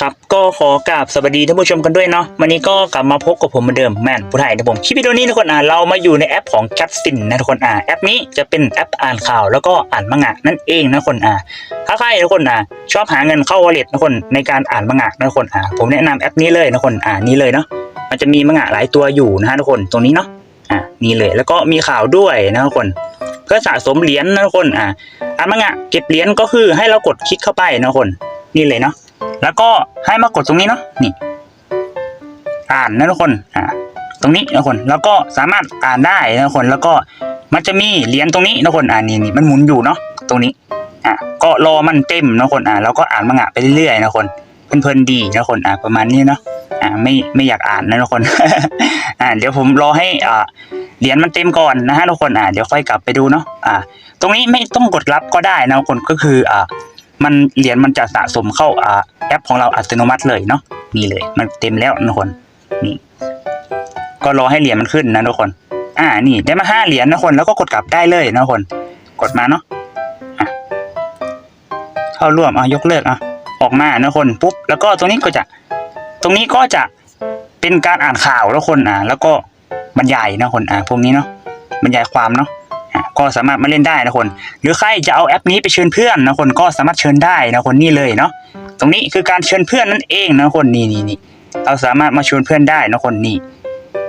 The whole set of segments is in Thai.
ครับก็ขอกราบสวัสดีท่านผู้ชมกันด้วยเนาะวันนี้ก็กลับมาพบกับผมเหมือนเดิมแมนผู้ไทยนะผมคลิปวิดีโอนี้ทุกคนอ่าเรามาอยู่ในแอปของ c a t s i n นะทุกคนอ่าแอปนี้จะเป็นแอปอ่านข่าวแล้วก็อ่านมังงะนั่นเองนะทุกคนอ่าถ้าใครทุกคนอ่าชอบหาเงินเข้าวอลเล็ตนะทุกคนในการอ่านมังงะนะทุกคนอ่าผมแนะนำแอปนี้เลยนะทุกคนอ่านี่เลยเนาะมันจะมีมังงะหลายตัวอยู่นะฮะทุกคนตรงนี้เนาะอ่านี่เลยแล้วก็มีข่าวด้วยนะทุกคน เพื่อสะสมเหรียญนะทุกคนอ่าอ่านมังงะเก็บเหรียญก็คือให้เรากดคลิกเข้าไปนะทุกคนนี่เลยเนาะ แล้วก็ให้มากดตรงนี้เนาะนี่ อ่านนะทุกคนอ่าตรงนี้นะคนแล้วก็สามารถอ่านได้นะคนแล้วก็มันจะมีเหรียญตรงนี้นะคนอ่านี่นี่มันหมุนอยู่เนาะตรงนี้อะก็รอมันเต็มนะคนอ่าแล้วก็อ่านมังงะไปเรื่อยๆนะคนเพลินๆดีนะคนอ่าประมาณนี้เนาะอ่าไม่ไม่อยากอ่านนะทุกคนอ่าเดี๋ยวผมรอให้อ่าเหรียญมันเต็มก่อนนะฮะทุกคนอ่าเดี๋ยวค่อยกลับไปดูเนาะอ่าตรงนี้ไม่ต้องกดรับก็ได้นะคนก็คืออ่า มันเหรียญมันจะสะสมเข้าอ่าแอปของเราอัตโนมัติเลยเนาะนี่เลย มันเต็มแล้วนะทุกคนนี่ ก็รอให้เหรียญมันขึ้นนะทุกคน อ่านี่ได้มาห้าเหรียญนะคนแล้วก็กดกลับได้เลยนะคน กดมาเนาะะเข้าร่วมอะยกเลิกอะออกมานะคนปุ๊บแล้วก็ตรงนี้ก็จะ ตรงนี้ก็จะเป็นการอ่านข่าวนะทุกคนอ่าแล้วก็บรรยายนะคนอ่าพวกนี้เนาะบรรยายความเนาะ ก็สามารถมาเล่นได้นะคน หรือใครจะเอาแอปนี้ไปเชิญเพื่อนนะคนก็สามารถเชิญได้นะคนนี่เลยเนาะตรงนี้คือการเชิญเพื่อนนั่นเองนะคนนี่นี่นี่เราสามารถมาชวนเพื่อนได้นะคนนี่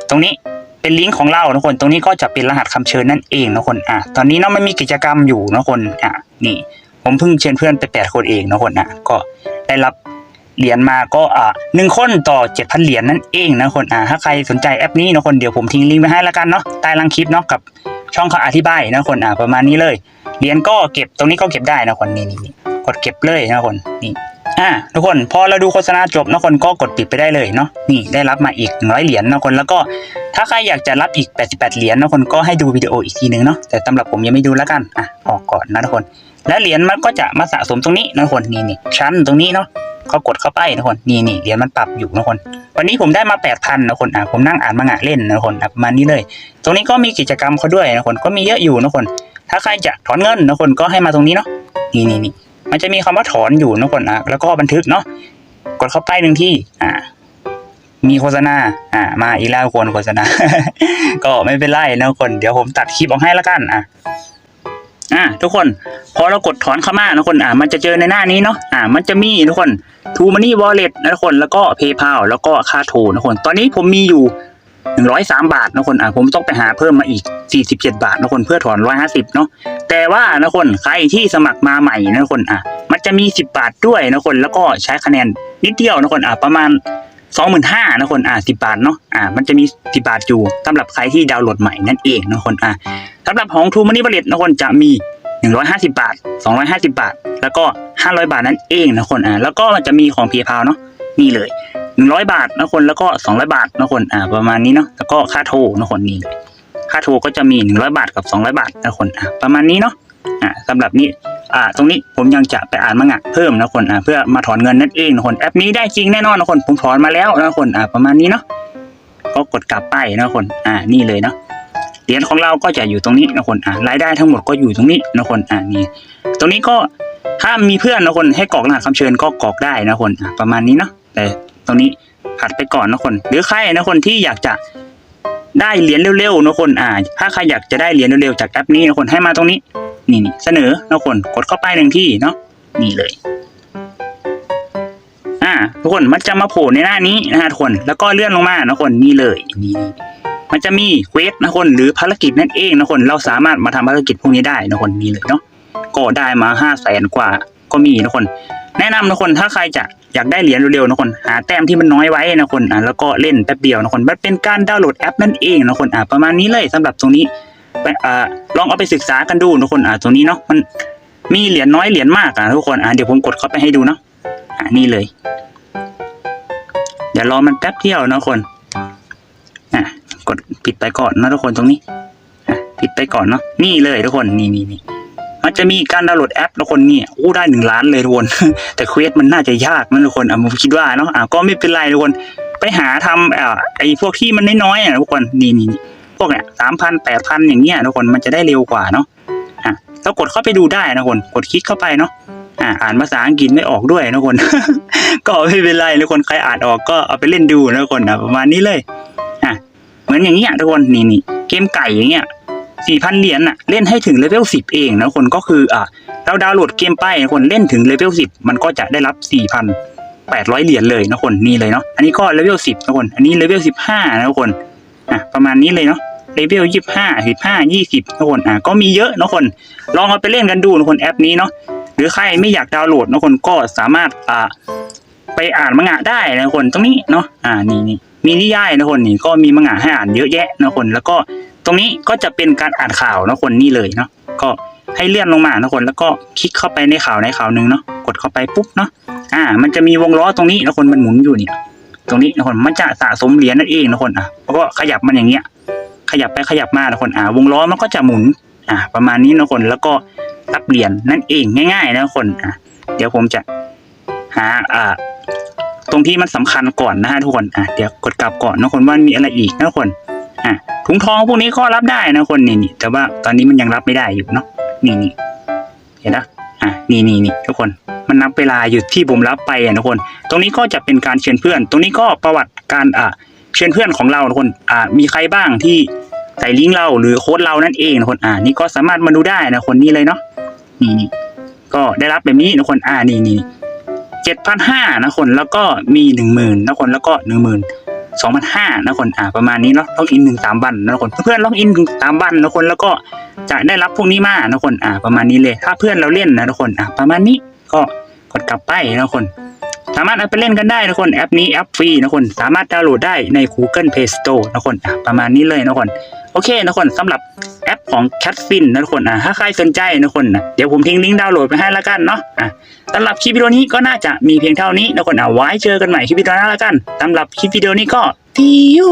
ตรงนี้เป็นลิงก์ของเรานะคน ตรงนี้ก็จะเป็นรหัสคำเชิญนั่นเองนะคนอะตอนนี้เนาะมันมีกิจกรรมอยู่นะคนอะนี่ ผมเพิ่งเชิญเพื่อนไปแปดคนเองนะคนอะก็ได้รับเหรียญมาก็อะหนึ่งคนต่อเจ็ดพันเหรียญนั่นเองนะคนอะถ้าใครสนใจแอปนี้นะคนเดี๋ยวผมทิ้งลิงก์ไว้ให้แล้วกันเนาะใต้ล่างคลิปเนาะกับ ช่องเขาอธิบายนะคนอ่าประมาณนี้เลยเหรียญก็เก็บตรงนี้ก็เก็บได้นะคนนี่นี่กดเก็บเลยนะคนนี่อ่าทุกคนพอเราดูโฆษณาจบนะคนก็กดปิดไปได้เลยเนาะนี่ได้รับมาอีกร้อยเหรียญนะคนแล้วก็ถ้าใครอยากจะรับอีก 88 เหรียญนะคนก็ให้ดูวิดีโออีกทีนึงเนาะแต่สำหรับผมยังไม่ดูแล้วกันอะออกก่อนนะทุกคน แล้วเหรียญมันก็จะมาสะสมตรงนี้นะคนนี่นี่ชั้นตรงนี้เนาะ ก็กดเข้าไปนะคนนี่นี่เหรียญมันปรับอยู่นะคน วันนี้ผมได้มา8,000นนะคนอะผมนั่งอ่านมังงะเล่นนะคนอะประมาณนี้เลย ตรงนี้ก็มีกิจกรรมเขาด้วยนะคนก็มีเยอะอยู่นะคน ถ้าใครจะถอนเงินนะคนก็ให้มาตรงนี้เนาะนี่นี่นี่มันจะมีคำว่าถอนอยู่นะคนอะแล้วก็บันทึกเนาะกดเข้าไปหนึ่งที่อ่ามีโฆษณา อ่า มาอีกแล้วคนโฆษณา ก็ไม่เป็นไรนะคน เดี๋ยวผมตัดคลิปออกให้ละกัน อะ อ่าทุกคนพอเรากดถอนเข้ามานะคนอ่ามันจะเจอในหน้านี้เนาะอ่ามันจะมีทุกคนทูมันนี่วอลเล็ตนะทุกคนแล้วก็เพย์พาแล้วก็ค่าโทรนะคน ตอนนี้ผมมีอยู่หนึ่งร้อยสามบาทนะคนอะผมต้องไปหาเพิ่มมาอีกสี่สิบเจ็ดบาทนะคนเพื่อถอนร้อยห้าสิบเนาะแต่ว่านะคนใครที่สมัครมาใหม่นะคนอะมันจะมีสิบบาทด้วยนะคนแล้วก็ใช้คะแนนนิดเดียวนะคนอะประมาณ สองหมื่นห้านะคนอะสิบบาทเนาะอะมันจะมีสิบาทอยู่สำหรับใครที่ดาวน์โหลดใหม่นั่นเองนะคนอะสำหรับของทูมันนี่บริตนะคนจะมีหนึ่งร้อยห้าสิบาทสองร้อยห้าสิบาท แล้วก็ห้าร้อยบาทนั่นเองนะคนอะแล้วก็มันจะมีของเพย์พาวเนาะนี่เลยหนึ่งร้อยบาทนะคนแล้วก็สองร้อยบาทนะคนอ่าประมาณนี้เนาะแล้วก็ค่าโทรนะคนนี่เลยค่าโทรก็จะมีหนึ่งร้อยบาทกับสองร้อยบาทนะคนอ่าประมาณนี้เนาะอ่าสำหรับนี้ อ่าตรงนี้ผมยังจะไปอ่านมังงะเพิ่มนะคนอ่าเพื่อมาถอนเงินนั่นเองนะคนแอปนี้ได้จริงแน่นอนนะคนผมถอนมาแล้วนะคนอ่าประมาณนี้เนาะก็กดกลับไปนะคนอ่านี่เลยเนาะเหรียญของเราก็จะอยู่ตรงนี้นะคนอ่ารายได้ทั้งหมดก็อยู่ตรงนี้นะคนอ่านี่ตรงนี้ก็ถ้ามีเพื่อนนะคนให้กรอกรหัสคำเชิญก็กรอกได้นะคนอ่าประมาณนี้เนาะแต่ตรงนี้ผัดไปก่อนนะคน หรือใครนะคนที่อยากจะได้เหรียญเร็วๆนะคนอ่าถ้าใครอยากจะได้เหรียญเร็วๆจากแอปนี้นะคนให้มาตรงนี้ นี่นี่เสนอนะคนกดเข้าไปหนึ่งที่เนาะนี่เลย อ่าทุกคนมันจะมาโผล่ในหน้านี้นะฮะทุกคนแล้วก็เลื่อนลงมานะคนนี่เลยนี่มันจะมีเควสนะคนหรือภารกิจนั่นเองนะคนเราสามารถมาทำภารกิจพวกนี้ได้นะคนนี่เลยเนาะก็ได้มาห้าแสนกว่าก็มีนะคน แนะนำนะคนถ้าใครจะอยากได้เหรียญเร็วๆนะคน หาแต้มที่มันน้อยไว้นะคนอะแล้วก็เล่นแป๊บเดียวนะคนมันเป็นการดาวน์โหลดแอปนั่นเองนะคนอะประมาณนี้เลยสำหรับตรงนี้ อ่าลองเอาไปศึกษากันดูนะคนอะตรงนี้เนาะมันมีเหรียญน้อยเหรียญมากอะทุกคนอะเดี๋ยวผมกดเข้าไปให้ดูเนาะอะนี่เลย เดี๋ยวรอมันแป๊บเดียวนะคนอะกดปิดไปก่อนนะทุกคนตรงนี้อะปิดไปก่อนเนาะนี่เลยทุกคนนี่นี่นี่มันจะมีการดาวน์โหลดแอปทุกคนนี่อู้ได้หนึ่งล้านเลยทุกคน แต่เควสมันน่าจะยากนะทุกคนอะผมคิดว่าเนาะอะก็ไม่เป็นไรทุกคน ไปหาทำอ่าไอ้พวกที่มันน้อยๆอะทุกคนนี่นี่ พวกเนี้ยสามพันแปดพันอย่างเงี้ยทุกคนมันจะได้เร็วกว่าเนาะอะแล้วกดเข้าไปดูได้นะคนกดคลิกเข้าไปเนาะอ่าอ่านภาษาอังกฤษไม่ออกด้วยนะคน ก็ไม่เป็นไรนะคนใครอ่านออกก็เอาไปเล่นดูนะคนนะประมาณนี้เลยอะเหมือนอย่างเงี้ยทุกคนนี่นี่เกมไก่อย่างเงี้ยสี่พันเหรียญน่ะเล่นให้ถึงเลเวลสิบเองนะคนก็คืออะเราดาวน์โหลดเกมไปนะคนเล่นถึงเลเวลสิบมันก็จะได้รับสี่พันแปดร้อยเหรียญเลยนะคนนี่เลยเนาะอันนี้ก็เลเวลสิบนะคนอันนี้เลเวลสิบห้านะคนอะประมาณนี้เลยเนาะ เลเวลยี่สิบห้าสิบห้ายี่สิบนะคนอะก็มีเยอะนะคน ลองเอาไปเล่นกันดูนะคนแอปนี้เนาะหรือใครไม่อยากดาวน์โหลดนะคนก็สามารถอ่าไปอ่านมังงะได้นะคนตรงนี้เนาะอ่านี่นี่มีนิยายนะคนนี่ก็มีมังงะให้อ่านเยอะแยะนะคนแล้วก็ตรงนี้ก็จะเป็นการอ่านข่าวนะคนนี่เลยเนาะก็ให้เลื่อนลงมานะคนแล้วก็คลิกเข้าไปในข่าวในข่าวหนึ่งเนาะกดเข้าไปปุ๊บเนาะอ่า มันจะมีวงล้อตรงนี้นะคนมันหมุนอยู่เนี่ยตรงนี้นะคนมันจะสะสมเหรียญนั่นเองนะคนอะแล้วก็ขยับมันอย่างเงี้ย ขยับไปขยับมานะคนอ่าวงล้อมันก็จะหมุนอ่าประมาณนี้นะคนแล้วก็รับเหรียญนั่นเองง่าย ๆ นะคนอะเดี๋ยวผมจะหาอ่าตรงที่มันสำคัญก่อนนะฮะทุกคนอะเดี๋ยวกดกลับก่อนนะคนว่ามีอะไรอีกนะคนอะถุงทองพวกนี้ก็รับได้นะคนนี่นี่แต่ว่าตอนนี้มันยังรับไม่ได้อยู่เนาะนี่นี่เห็นนะอะนี่นี่นี่ทุกคนมันนับเวลาอยู่ที่ผมรับไปอะทุกคน ตรงนี้ก็จะเป็นการเชิญเพื่อน ตรงนี้ก็ประวัติการอ่าเชิญเพื่อนของเราทุกคนอ่ามีใครบ้างที่ ใส่ลิงก์เราหรือโค้ดเรานั่นเองนะคนอ่านี่ก็สามารถมาดูได้นะคนนี้เลยเนาะนี่นี่ก็ได้รับแบบนี้นะคนอ่านี่นี่เจ็ดพันห้านะคนแล้วก็มีหนึ่งหมื่นนะคนแล้วก็หนึ่งหมื่นสองพันห้านะคนอ่าประมาณนี้เนาะล็อกอินหนึ่งสามวันนะคนเพื่อนล็อกอินสามวันนะคนแล้วก็จะได้รับพวกนี้มานะคนอ่าประมาณนี้เลย ถ้าเพื่อนเราเล่นนะทุกคนอ่าประมาณนี้ก็กดกลับไปนะคน สามารถเอาไปเล่นกันได้นะคนแอปนี้แอปฟรีนะคนสามารถดาวน์โหลดได้ใน Google Play Store นะคนอะประมาณนี้เลยนะคน โอเคนะคนสำหรับแอปของแคทฟินนะทุกคนอะถ้าใครสนใจนะคนนะเดี๋ยวผมทิ้งลิงก์ดาวน์โหลดไปให้ละกันเนาะอะสำหรับคลิปวิดีโอนี้ก็น่าจะมีเพียงเท่านี้นะคนอะไว้เจอกันใหม่คลิปวิดีโอหน้าละกันสำหรับคลิปวิดีโอนี้ก็ See you